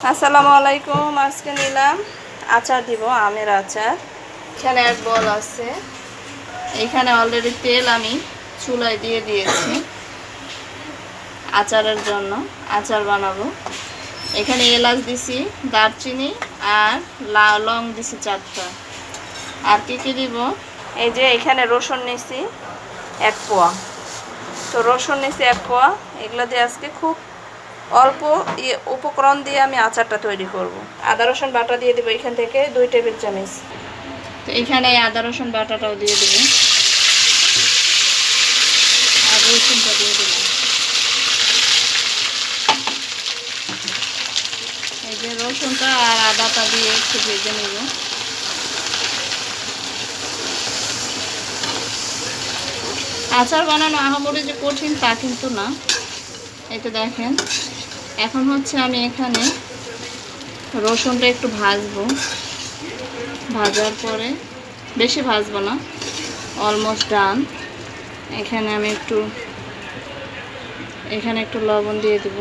আসসালামু আলাইকুম, আজকে নিলাম আচার দিব, আমের আচার। এখানে এক বল আছে। এখানে অলরেডি তেল আমি চুলায় দিয়ে দিয়েছি আচারের জন্য, আচার বানাবো। এখানে এলাচ দিছি, দারচিনি আর লা দিছি চারটা। আর কী কী দিব? এই যে এখানে রসুন নিছি, এক পোয়া। তো রসুন নিছি এক পোয়া। এগুলো দিয়ে আজকে খুব অল্প ইয়ে উপকরণ দিয়ে আমি আচারটা তৈরি করব। আদা, রসুন বাটা দিয়ে দেবো এখান থেকে দুই টেবিল চামচ। তো এখানে আদা, রসুন বাটাটাও দিয়ে দেবো। আর রসুনটা দিয়ে দিলাম। এই যে রসুনটা আর আদাটা দিয়ে একটু ভেজে নেব। আচার বানানো আহামরি যে কঠিন তা কিন্তু না। তো দেখেন। এখন হচ্ছে আমি এখানে রসুনটা একটু ভাজবো। ভাজার পরে বেশি ভাজবো না অলমোস্ট ডান এখানে আমি একটু, এখানে একটু লবণ দিয়ে দেব।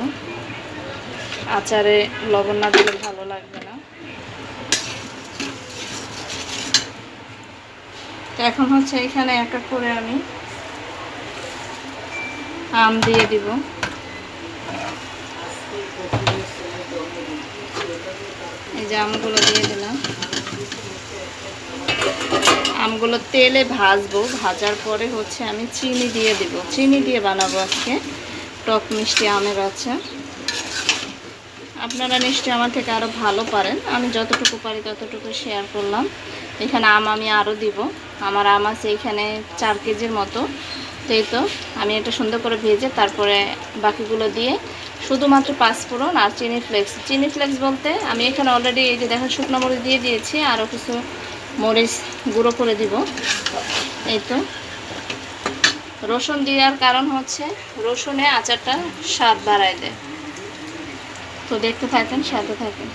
আচারে লবণ না দিলে ভালো লাগবে না। তো এখন হচ্ছে এখানে এক করে আমি আম দিয়ে দিব। যে আমগুলো দিয়ে দিলাম। আমগুলো তেলে ভাজবো। ভাজার পরে হচ্ছে আমি চিনি দিয়ে দিব। চিনি দিয়ে বানাবো আজকে। টক মিষ্টি আমের আচার। আপনারা নিশ্চয়ই আমার থেকে আরও ভালো পারেন। আমি যতটুকু পারি ততটুকু শেয়ার করলাম। এখানে আম আমি আরও দিব। আমার আম আছে এখানে চার কেজির মতো। তো এই তো, আমি এটা সুন্দর করে ভেজে তারপরে বাকিগুলো দিয়ে শুধুমাত্র পাঁচফোড়ন আর চিনি ফ্লেক্স। চিনি ফ্লেক্স বলতে আমি এখানে অলরেডি এই যে দেখেন শুকনো মরিচ দিয়ে দিয়েছি আরও কিছু মরিচ গুঁড়ো করে দিব। এই তো। রসুন দেওয়ার কারণ হচ্ছে রসুনে আচারটা স্বাদ বাড়ায় দেয়। তো দেখতে থাকেন, সাথে থাকেন।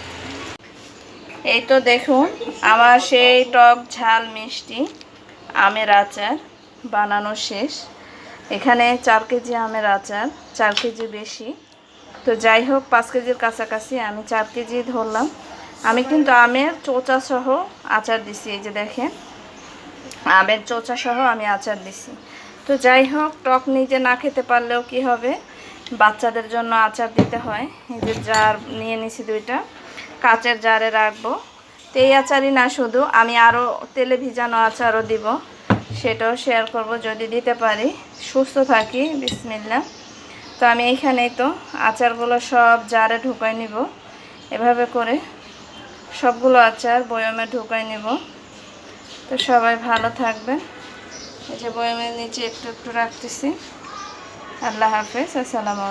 এই তো দেখুন, আমার সেই টক ঝাল মিষ্টি আমের আচার বানানো শেষ। এখানে চার কেজি আমের আচার, চার কেজি বেশি। তো যাই হোক, পাঁচ কেজির কাছাকাছি আমি চার কেজি ধরলাম। আমি কিন্তু আমের চোচা সহ আচার দিছি, এই যে দেখেন। আমের চোচা সহ আমি আচার দিছি। তো যাই হোক, টক নিজে না খেতে পারলেও কি হবে? বাচ্চাদের জন্য আচার দিতে হয়। এই যে জার নিয়ে নিছি দুইটা, কাচের জারে রাখব। তো এই আচারই না শুধু, আমি আরও তেলে ভিজানো আচারও দিব। সেটাও শেয়ার করব, যদি দিতে পারি। সুস্থ থাকি বিসমিল্লা তো আমি এইখানেই তো আচারগুলো সব জারে ঢুকাই নিব। এভাবে করে সবগুলো আচার বয়মে ঢুকাই নিব। তো সবাই ভালো থাকবেন। এই যে বয়মের নিচে একটু একটু রাখতেছি। আল্লাহ হাফেজ, আসসালামু